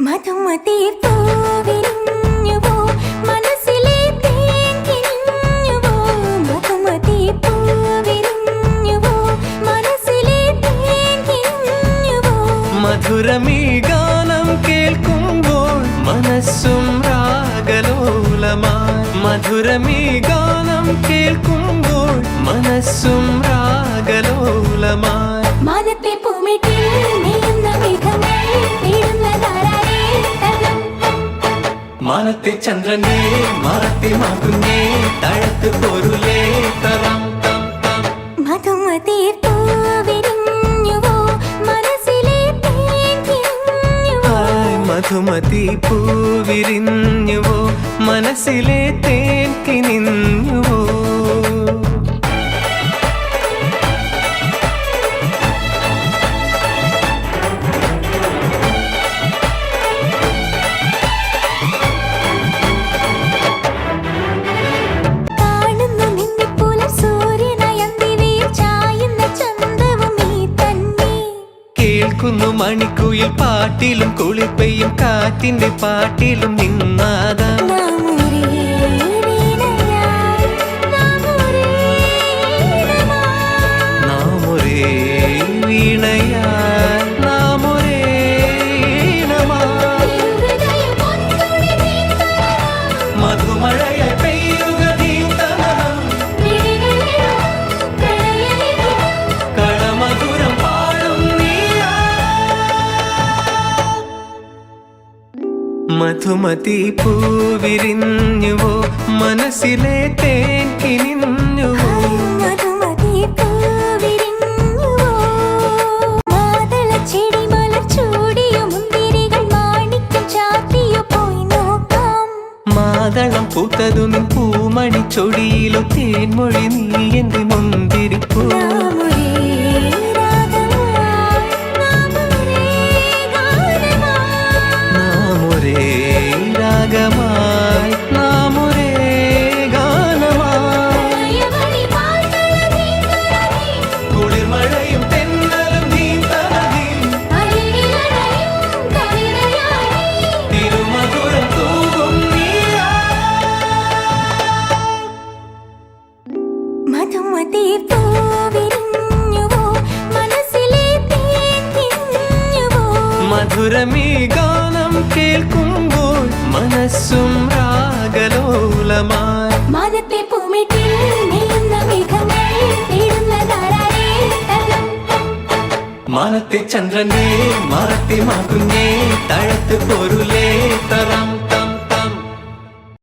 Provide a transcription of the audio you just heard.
മധുമതി മധുരമീ ഗാനം കേൾക്കുമ്പോൾ മനസ്സും രാഗലോലമായി മധുരമീ ഗാനം കേൾക്കുമ്പോൾ മനസ്സും മാനത്തെ ചന്ദ്രനെ മറത്തി മാകുന്നേ തഴത്ത് പൊരുലേ തറം തം തം. മധുമതി പൂവിരിഞ്ഞുവോ മനസ്സിലെ മധുമതി പൂവിരിഞ്ഞുവോ മനസ്സിലെ തേൻ കിനിഞ്ഞുവോ കേൾക്കുന്നു മണിക്കുയിൽ പാട്ടിലും കുളിപ്പയും കാറ്റിന്റെ പാട്ടിലും നിന്നാതാ. മധുമതി പൂവിരിഞ്ഞുവോ? മനസ്സിലെ തേൻ കിനിഞ്ഞുവോ മാതളം പൂത്തതും പൂമണി ചൊടിയിലും തേൻമൊഴി നീ എന്റെ മുന്തിരിപ്പൂ. മധുരമീ ഗാനം കേൾക്കുമ്പോൾ മനസ്സും രാഗലോലമായി. മനത്തെ പൂമിട്ടിൽ മാനത്തെ ചന്ദ്രനെ മറത്തെ മാകുന്നേ തഴ